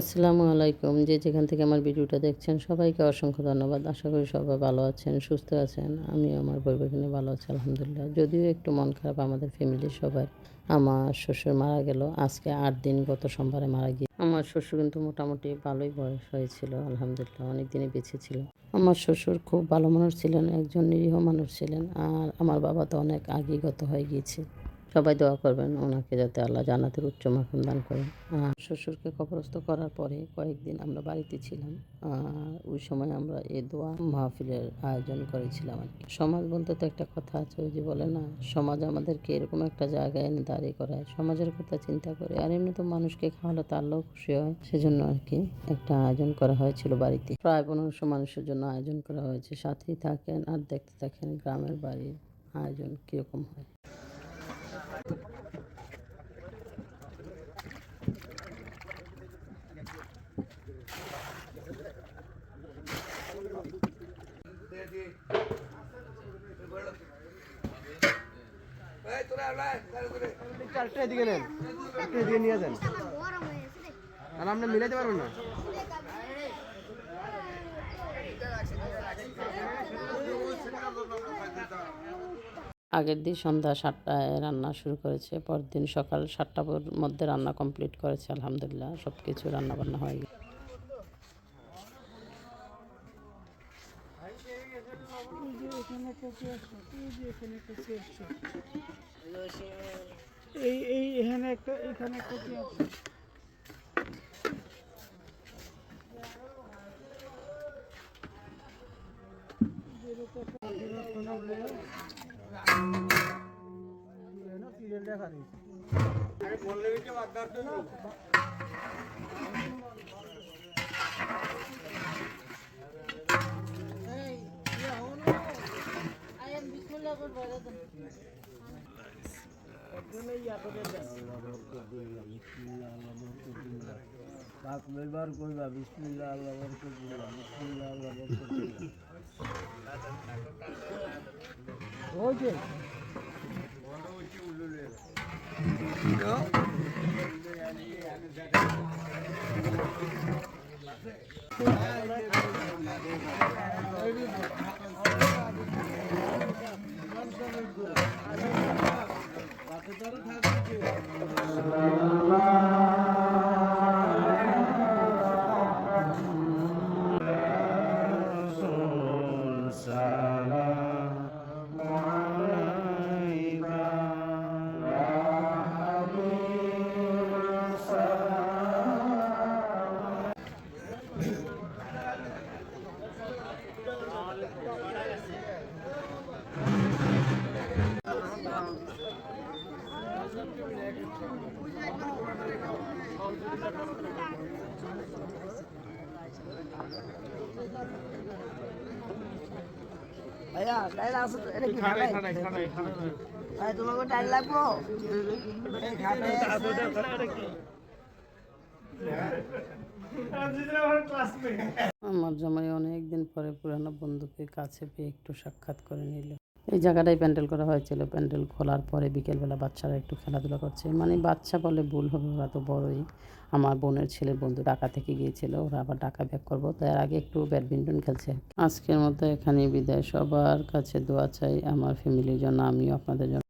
আসসালামু আলাইকুম। যে যেখান থেকে আমার ভিডিওটা দেখছেন, সবাইকে অসংখ্য ধন্যবাদ। আশা করি সবাই ভালো আছেন, সুস্থ আছেন। আমি আমার পরিবারকে ভালো আছি, আলহামদুলিল্লাহ। যদিও একটু মন খারাপ, আমাদের ফ্যামিলির সবার। আমার শ্বশুর মারা গেল, আজকে আট দিন গত সোমবারে মারা গিয়ে। আমার শ্বশুর কিন্তু মোটামুটি ভালোই বয়স হয়েছিল, আলহামদুলিল্লাহ অনেক দিনই বেঁচে ছিল। আমার শ্বশুর খুব ভালো মানুষ ছিলেন, একজন নিরীহ মানুষ ছিলেন, আর আমার বাবা তো অনেক আগেই গত হয়ে গিয়েছে। সবাই দোয়া করবেন ওনাকে যাতে আল্লাহ জান্নাতের উচ্চ মাখন দান করেন। শ্বশুরকে কবরস্থ করার পরে কয়েকদিন আমরা বাড়িতে ছিলাম। ওই সময় আমরা এ দোয়া মাহফিলের আয়োজন করেছিলাম আর কি। সমাজ বলতে তো একটা কথা আছে, ওই যে বলে না, সমাজ আমাদেরকে এরকম একটা জায়গায় এনে দাঁড়িয়ে করায়। সমাজের কথা চিন্তা করে, আর এমনি তো মানুষকে খাওয়ালে তো আল্লাহ খুশি হয়। সেজন্য আর কি একটা আয়োজন করা হয়েছিল বাড়িতে। প্রায় পনেরোশো মানুষের জন্য আয়োজন করা হয়েছে। সাথেই থাকেন আর দেখতে থাকেন গ্রামের বাড়ির আয়োজন কীরকম হয়। আরেকটু এদিকে নেন এদিকে নিয়ে যান। আপনি মিলাইতে পারবেন না। আগের দিন সন্ধ্যা সাতটায় রান্না শুরু করেছে, পরদিন সকাল সাতটার মধ্যে রান্না কমপ্লিট করেছে, আলহামদুলিল্লাহ সব কিছু রান্না বান্না হয়ে গেছে। এই এই এখানে একটা এখানে একটা আছে? পাক ব্যবহার করবা বিসমিল্লাহ আল্লাহ বরকত দিলা বিসমিল্লাহ আল্লাহ বরকত দিলা ওই যে ভাইয়া টাইল আছে এটা কি ঠান্ডাই ভাই তোমাকে টাইল লাগবো? এই খাটে আমার জামাই অনেকদিন পরে পুরানো বন্ধুকে কাছে পেয়ে একটু সাক্ষাৎ করে নিল। এই জায়গাটাই প্যান্ডেল করা হয়েছিল। প্যান্ডেল খোলার পরে বিকেলবেলা বাচ্চারা একটু খেলাধুলা করছে। মানে বাচ্চা বলে ভুল হবে, ওরা তো বড়ই। আমার বোনের ছেলে বন্ধু ঢাকা থেকে গিয়েছিল, ওরা আবার ঢাকা ব্যাক করব। তার আগে একটু ব্যাডমিন্টন খেলছে। আজকের মতো এখানে বিদায়। সবার কাছে দোয়া চাই আমার ফ্যামিলির জন্য, আমিও আপনাদের জন্য